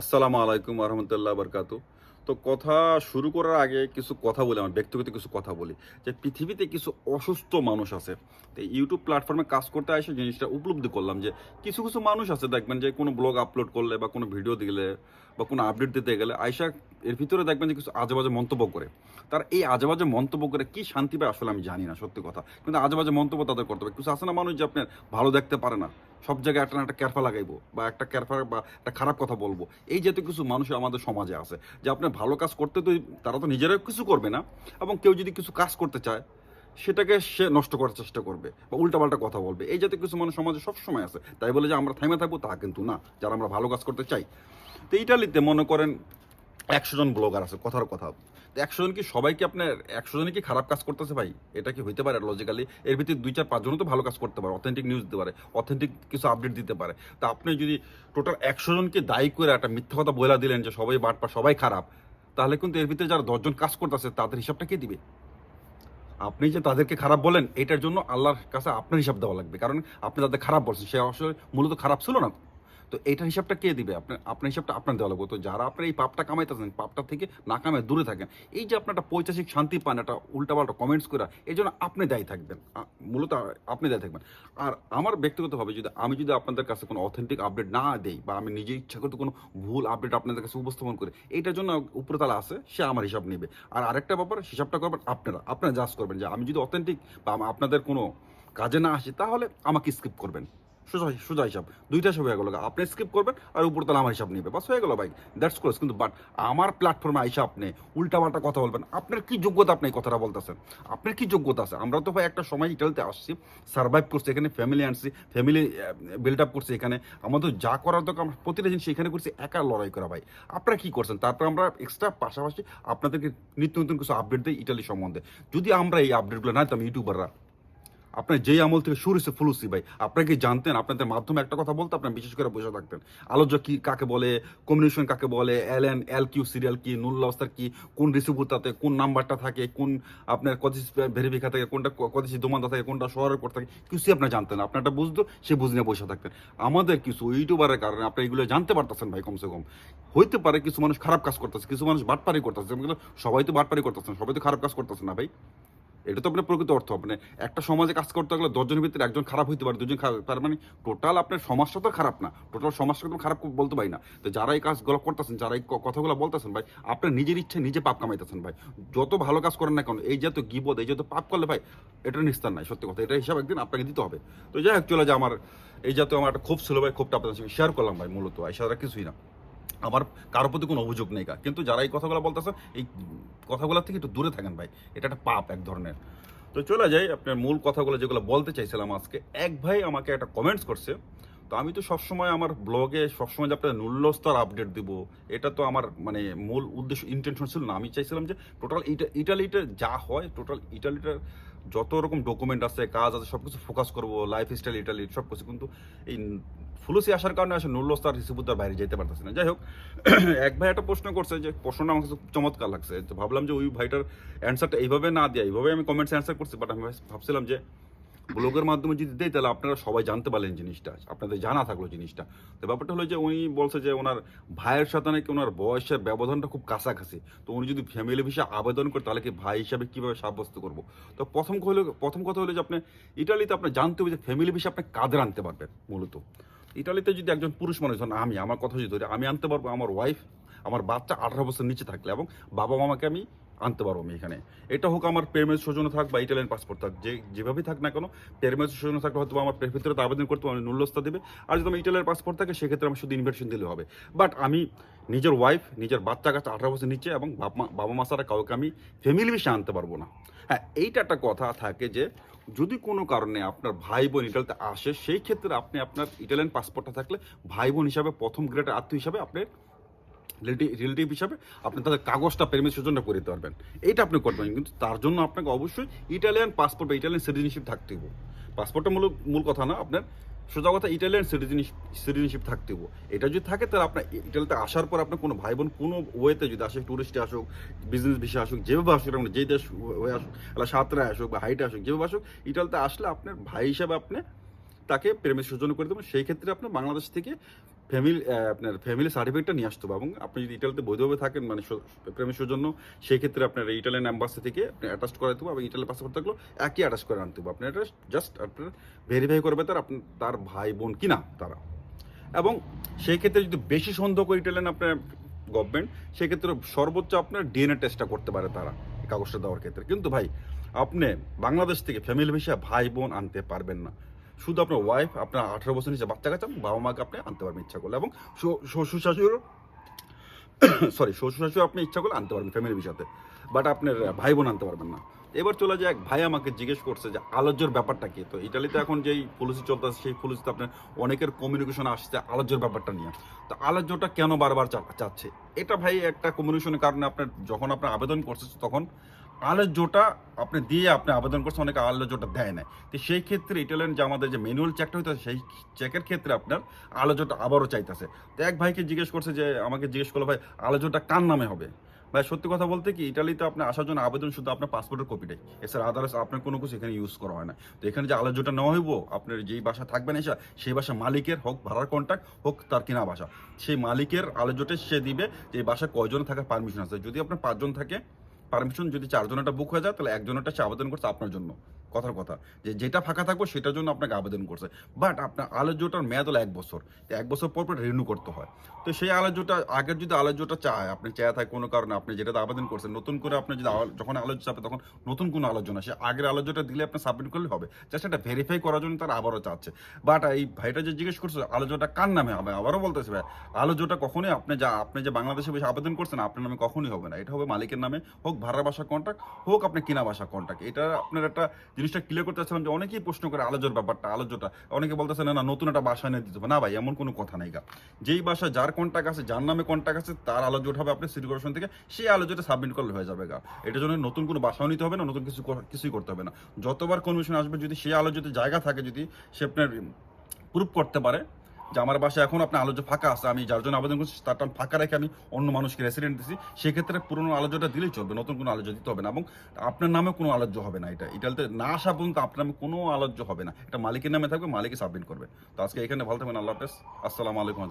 আসসালামু আলাইকুম রহমতুল্লাহ বরকাতু তো কথা শুরু করার আগে কিছু কথা বলি, আমার ব্যক্তিগত কিছু কথা বলি। যে পৃথিবীতে কিছু অসুস্থ মানুষ আছে, তো ইউটিউব প্ল্যাটফর্মে কাজ করতে এসে জিনিসটা উপলব্ধি করলাম যে কিছু কিছু মানুষ আছে, দেখবেন যে কোনো ব্লগ আপলোড করলে বা কোনো ভিডিও দিলে বা কোনো আপডেট দিতে গেলে আয়সা এর ভিতরে দেখবেন যে কিছু আজেবাজে মন্তব্য করে। তার এই আজেবাজে মন্তব্য করে কি শান্তি পায় আসলে আমি জানি না, সত্যি কথা। কিন্তু আজেবাজে মন্তব্য তাদের করতে হবে। কিছু আছে না মানুষ যে আপনার ভালো দেখতে পারে না? সব জায়গায় একটা না একটা ক্যারফা লাগাইবো বা একটা ক্যারফা বা একটা খারাপ কথা বলব। এই জাতীয় কিছু মানুষ আমাদের সমাজে আছে, যে আপনার ভালো কাজ করতে তো তারা তো নিজেরাও কিছু করবে না এবং কেউ যদি কিছু কাজ করতে চায়, সেটাকে সে নষ্ট করার চেষ্টা করবে বা উল্টাপাল্টা কথা বলবে। এই জাতীয় কিছু মানুষ সমাজে সবসময় আছে, তাই বলে যে আমরা থেমে থাকব তা কিন্তু না, যারা আমরা ভালো কাজ করতে চাই। তো ইটালিতে মনে করেন একশো জন ব্লগার আছে, কথার কথা। একশো জন কি সবাই কি আপনার, একশো জনই কি খারাপ কাজ করতেছে ভাই? এটা কি হইতে পারে লজিক্যালি এর ভিতরে দুই চার পাঁচজনও তো ভালো কাজ করতে পারে অথেন্টিক নিউজ দিতে পারে অথেন্টিক কিছু আপডেট দিতে পারে। তা আপনি যদি টোটাল একশো জনকে দায়ী করে একটা মিথ্যা কথা বলে দিলেন যে সবাই বাটপা সবাই খারাপ, তাহলে কিন্তু এর ভিতরে যারা দশজন কাজ করতেছে, তাদের হিসাবটা কে দিবে? আপনি যে তাদেরকে খারাপ বলেন, এটার জন্য আল্লাহর কাছে আপনার হিসাব দেওয়া লাগবে। কারণ আপনি তাদের খারাপ বলছেন, সে আসলে মূলত খারাপ ছিল না। তো এইটার হিসাবটা কে দিবে? আপনার আপনার হিসাবটা আপনার দেওয়া লাগবে। তো যারা আপনার এই পাপটা কামাইতেছেন, পাপটা থেকে না কামায় দূরে থাকেন। এই যে আপনার একটা শান্তি পান, একটা উল্টাপাল্টা কমেন্টস করে এই জন্য আপনি দায়ী থাকবেন। মূলত আপনি দায়ী থাকবেন। আর আমার ব্যক্তিগতভাবে যদি, আমি যদি আপনাদের কাছে কোনো অথেন্টিক আপডেট না দেই, বা আমি নিজে ইচ্ছা করতে কোনো ভুল আপডেট আপনাদের কাছে উপস্থাপন করি, এইটার জন্য উপরতলা আছে, সে আমার হিসাব নেবে। আর আরেকটা ব্যাপার, হিসাবটা করবেন আপনারা। আপনারা জাজ করবেন যে, আমি যদি অথেন্টিক বা আপনাদের কোনো কাজে না আসি, তাহলে আমাকে স্কিপ করবেন। সোজা হিসাব। দুইটা হিসাব হয়ে গেল। আপনি স্কিপ করবেন আর উপরতলা আমার হিসাব নেবে। বাস হয়ে গেল ভাই। দ্যাটস কোর্স কিন্তু বাট আমার প্ল্যাটফর্মে আইসা আপনি উল্টাপাল্টা কথা বলবেন। আপনার কি যোগ্যতা আপনি এই কথাটা বলতেছেন? আপনার কি যোগ্যতা আছে? আমরা তো ভাই একটা সময় ইটালিতে আসছি সার্ভাইভ করছি, এখানে ফ্যামিলি আনছি ফ্যামিলি বিল্ড আপ করছি এখানে। আমাদের যা করার দরকার, আমরা প্রতিটা জিনিস এখানে করছি, একা লড়াই করা ভাই। আপনারা কি করছেন? তারপর আমরা এক্সট্রা পাশাপাশি আপনাদেরকে নিত্য নতুন কিছু আপডেট দিই ইটালি সম্বন্ধে। যদি আমরা এই আপডেটগুলো না দিতাম ইউটিউবাররা আপনার যেই আমল থেকে শুরু হয়েছে ফুলুসি ভাই আপনারা কি জানতেন? আপনাদের মাধ্যমে একটা কথা বলতে আপনার বিশেষ করে বসে থাকতেন। আলোচ্য কি কাকে বলে কমিউনিকেশন কাকে বলে L N L Q serial কি নুল্লাস্তার কি, কোন রিসিভুরটাতে কোন নাম্বারটা থাকে, কোন আপনার কত ভেরিফিকা থাকে, কোনটা কত দোমান্দা থাকে, কোনটা শহরের কোড থাকে, কিছুই আপনার জানতেন না। আপনারটা বুঝতো, সে বুঝ নিয়ে বসে থাকতেন। আমাদের কিছু ইউটিউবারের কারণে আপনি এগুলো জানতে পারতেছেন ভাই কমসে কম। হইতে পারে কিছু মানুষ খারাপ কাজ করতেছে, কিছু মানুষ বাটপারি করতেছে সবাই তো বাটপারি করতেছেন সবাই তো খারাপ কাজ করতেছে না ভাই। এটা তো আপনার প্রকৃত অর্থ। মানে একটা সমাজে কাজ করতে গেলে দশজনের ভিতরে একজন খারাপ হইতে পারে দুজন খারাপ, তার মানে টোটাল আপনার সমাজটা তো খারাপ না। টোটাল সমাজটা তো খারাপ বলতে পারি না। তো যারা এই কাজগুলো করতেছেন, যারা এই কথাগুলো বলতেছেন ভাই, আপনার নিজের ইচ্ছে নিজে পাপ কামাইতেছেন ভাই। যত ভালো কাজ করেন না কেন, এই যত গিবদ, এই যত পাপ করলে ভাই, এটা নিস্তার নাই, সত্যি কথা। এটা হিসাব একদিন আপনাকে দিতে হবে। তো যাই হোক, চলে যে আমার, এই যাতে আমার একটা ক্ষোভ ছিল ভাই, ক্ষোভটা আপনাদের সঙ্গে শেয়ার করলাম ভাই, মূলত সারা কিছুই না। আমার কারোর প্রতি কোনো অভিযোগ নেই কা। কিন্তু যারা এই কথাগুলো বলতেছে এই কথাগুলো থেকে একটু দূরে থাকেন ভাই। এটা একটা পাপ এক ধরনের। তো চলে যাই, আপনার মূল কথাগুলো যেগুলো বলতে চাইছিলাম আজকে। এক ভাই আমাকে একটা কমেন্টস করছে তো আমি তো সবসময় আমার ব্লগে সবসময় যে আপনার নুল্যস্তর আপডেট দিব, এটা তো আমার মানে মূল উদ্দেশ্য ইন্টেনশন ছিল না। আমি চাইছিলাম যে টোটাল ইটালিতে যা হয় টোটাল ইটালিটার যত রকম ডকুমেন্ট আছে, কাজ আছে সব কিছু ফোকাস করব লাইফ স্টাইল ইটালি সব কিছু কিন্তু এই ফুলসি আসার কারণে আসলে নুল্যস্তার রিসিবুদ্দার বাইরে যেতে পারতেছে না। যাই হোক, এক ভাই একটা প্রশ্ন করছে যে, প্রশ্নটা আমার কাছে চমৎকার লাগছে। তো ভাবলাম যে ওই ভাইটার অ্যান্সারটা এইভাবে না দেয় এইভাবে আমি কমেন্টস অ্যান্সার করছি বাট আমি ভাবছিলাম যে ব্লগের মাধ্যমে যদি দেয়, তাহলে আপনারা সবাই জানতে পারলেন জিনিসটা। আপনাদের জানা থাকল জিনিসটা। তো ব্যাপারটা হলো যে, উনি বলছে যে, ওনার ভাইয়ের সাথে নাকি ওনার বয়সের ব্যবধানটা খুব কাছাকাছি। তো উনি যদি ফ্যামিলি ভিসা আবেদন করে, তাহলে কি ভাই হিসাবে কীভাবে সাব্যস্ত করব? তো প্রথম হলো প্রথম কথা হলো যে, আপনি ইটালিতে আপনি জানতে হবে যে ফ্যামিলি ভিসা আপনি কাদের আনতে পারবেন, মূলত। ইটালিতে যদি একজন পুরুষ মানুষ হন, আমি, আমার কথা যদি ধরি, আমি আনতে পারব আমার ওয়াইফ আমার বাচ্চা আঠারো বছর নিচে থাকলে এবং বাবা মামাকে আমি আনতে পারব আমি এখানে। এটা হোক আমার পেরমেজ সৌজন্য থাক বা ইটালিয়ান পাসপোর্ট থাক, যে, যেভাবেই থাক না কেন পেরমেজ সৌজন্য থাকলে হয়তো আমার ভিতরে আবেদন করতে আমি নুল্যস্তা দেবে। আর যদি আমার ইটালিয়ান পাসপোর্ট থাকে, সেক্ষেত্রে আমি শুধু ইনভিটেশন দিলে হবে। বাট আমি নিজের ওয়াইফ নিজের বাচ্চা কাছে আঠারো বছর নিচে এবং বাবা মা ছাড়া কাউকে আমি ফ্যামিলি বিষয়ে আনতে পারব না। হ্যাঁ এইটা একটা কথা থাকে যে, যদি কোনো কারণে আপনার ভাই বোন ইটালিতে আসে, সেই ক্ষেত্রে আপনি আপনার ইটালিয়ান পাসপোর্টটা থাকলে ভাই বোন হিসাবে, প্রথম গ্রেডের আত্মীয় হিসাবে আপনি রিলেটিভ হিসাবে আপনি তাদের কাগজটা পেরমিট সূচনা করে দিতে পারবেন। এইটা আপনি করবেন কিন্তু তার জন্য আপনাকে অবশ্যই ইটালিয়ান পাসপোর্ট বা ইটালিয়ান সিটিজেনশিপ থাকতে হবে পাসপোর্টটা মূল মূল কথা না আপনার। সোজা কথা ইটালিয়ান সিটিজেনশিপ থাকতে হবে এটা যদি থাকে তাহলে আপনার ইটালিতে আসার পর আপনার কোনো ভাই বোন কোনো ওয়েতে যদি আসে টুরিস্টে আসুক বিজনেস ভিসা আসুক, যেভাবে আসুক, আপনি যেই দেশ হয়ে আসুক আলা সাঁতরায় আসুক বা হাইটে আসুক, যেভাবে আসুক ইটালিতে আসলে আপনার ভাই হিসাবে আপনি তাকে প্রেমের সূচনা করে দেবেন। সেই ক্ষেত্রে আপনার বাংলাদেশ থেকে ফ্যামিলি আপনার ফ্যামিলি সার্টিফিকেটটা নিয়ে আসতে হবে এবং আপনি যদি ইটালিতে বৈধভাবে থাকেন মানে প্রেমের সৌজন্য সেই ক্ষেত্রে আপনার ইটালিয়ান অ্যাম্বাসি থেকে আপনি অ্যাটাচ করাতে হবে এবং ইটালিয়ান পাসপোর্ট থাকলেও একই অ্যাটাচ করে আনতে হবে। আপনার এটা জাস্ট আপনার ভেরিফাই করবে তার আপনার তার ভাই, বোন কিনা তারা। এবং সেই ক্ষেত্রে যদি বেশি সন্দেহ করে ইটালিয়ান আপনার গভর্নমেন্ট সেক্ষেত্রে সর্বোচ্চ আপনার ডিএনএ টেস্টটা করতে পারে তারা কাগজটা দেওয়ার ক্ষেত্রে। কিন্তু ভাই, আপনি বাংলাদেশ থেকে ফ্যামিলি ভিসা ভাই, বোন আনতে পারবেন না। শুধু আপনার ওয়াইফ আপনার আঠারো বছর নিচে বাচ্চা কাচ্চা, বাবা মাকে আপনি আনতে পারবেন ইচ্ছা করলে। এবং শ্বশুর শাশুড়িরও সরি শ্বশুর শাশুড়ি আপনি ইচ্ছা করলে আনতে পারবেন ফ্যামিলির ভিসাতে বাট আপনার ভাই বোন আনতে পারবেন না। এবার চলে যায় এক ভাই আমাকে জিজ্ঞেস করছে যে আলোচ্যর ব্যাপারটা কি? তো ইটালিতে এখন যেই পলিসি চলতেছে, সেই পলিসিতে আপনার অনেকের কমিউনিকেশন আসছে আলোচ্যর ব্যাপারটা নিয়ে। তো আলোচ্যটা কেন বারবার চাচ্ছে? এটা ভাই একটা কমিউনিকেশনের কারণে আপনার, যখন আপনার আবেদন করছে, তখন আলোচ্যটা আপনি দিয়ে আপনি আবেদন করছে অনেকে আলোচ্যটা দেয় না তো সেই ক্ষেত্রে ইটালিয়ান যে আমাদের যে ম্যানুয়াল চেকটা হইতেছে, সেই চেকের ক্ষেত্রে আপনার আলোচ্যটা আবারও চাইতেছে। তো এক ভাইকে জিজ্ঞেস করছে যে, আমাকে জিজ্ঞেস করল, ভাই আলোচ্যটা কার নামে হবে? ভাই, সত্যি কথা বলতে কি, ইটালিতে আপনি আসার জন্য আবেদন শুধু আপনার পাসপোর্টের কপিটাই এছাড়া আদার্স আপনার কোনো কিছু এখানে ইউজ করা হয় না। তো এখানে যে আলোচ্যটা নেওয়া হইব, আপনার যেই বাসা থাকবেন এসা, সেই বাসা মালিকের হোক, ভাড়ার কন্ট্যাক্ট হোক, তার কিনা বাসা। সেই মালিকের আলোচ্যটা সে দিবে যে এই বাসায় কয়জন থাকার পারমিশন আছে। যদি আপনার পাঁচজন থাকে পারমিশন যদি চারজনেরটা বুক হয়ে যায় তাহলে একজনেরটা সে আবেদন করছে আপনার জন্য। কথার কথা, যে যেটা ফাঁকা থাকবে সেটার জন্য আপনাকে আবেদন করছে। বাট আপনার আলোচ্যটার মেয়াদ হলো এক বছর। তো এক বছর পর পর রিনিউ করতে হয়। তো সেই আলোচ্যটা আগের যদি আলোচ্যটা চায়, আপনি চায় থাকে কোনো কারণে আপনি যেটাতে আবেদন করছেন, নতুন করে আপনি যদি যখন আলোচ্য চাপে, তখন নতুন কোনো আলোচনা, সে আগের আলোচ্যটা দিলে আপনি সাবমিট করলে হবে। জাস্ট এটা ভেরিফাই করার জন্য তারা আবারও চাচ্ছে। বাট এই ভাইটা যে জিজ্ঞেস করছে আলোচ্যটা কার নামে হবে? আবারও বলতেছে, ভাই আলোচ্যটা কখনোই আপনি যা, আপনি যে বাংলাদেশে বসে আবেদন করছেন, আপনার নামে কখনোই হবে না। এটা হবে মালিকের নামে, হোক ভাড়া বাসা কন্ট্রাক্ট হোক আপনি কিনা বাসা কন্ট্রাক্ট এটা আপনার একটা জিনিসটা ক্লিয়ার করতে চাচ্ছিলাম যে অনেকেই প্রশ্ন করে আলোচনার ব্যাপারটা আলোজোটা অনেকে বলতেছে, না না, নতুন একটা বাসা এনে দিতে হবে। না ভাই, এমন কোনো কথা নাই গা। যেই বাসা, যার কন্ট্যাক্ট আছে, যার নামে কন্ট্যাক্ট আছে, তার আলোচনা হবে আপনি সিটি কর্পোরেশন থেকে, সেই আলোজোটা সাবমিট করলে হয়ে যাবে গা। এটার জন্য নতুন কোনো বাসাও নিতে হবে না, নতুন কিছু কিছুই করতে হবে না। যতবার কমিশন আসবে, যদি সেই আলোজোতে জায়গা থাকে, যদি সে আপনার প্রুফ করতে পারে যে আমার বাসায় এখন আপনার আলোচনা ফাঁকা আছে, আমি যার জন্য আবেদন করছি, তার টান ফাঁকা রেখে আমি অন্য মানুষকে রেসিডেন্ট দিচ্ছি সেক্ষেত্রে পুরনো আলোচনাটা দিলেই চলবে, নতুন কোনো আলোচনা দিতে হবে না এবং আপনার নামে কোনো আলোচ্য হবে না এটা। ইটালিতে না আসা পর্যন্ত আপনার নামে কোনো আলোচ্য হবে না। এটা মালিকের নামে থাকবে, মালিকই সাবমিট করবে। তো আজকে এখানে ভালো থাকবেন, আল্লাহ হাফেজ। আসসালামু আলাইকুম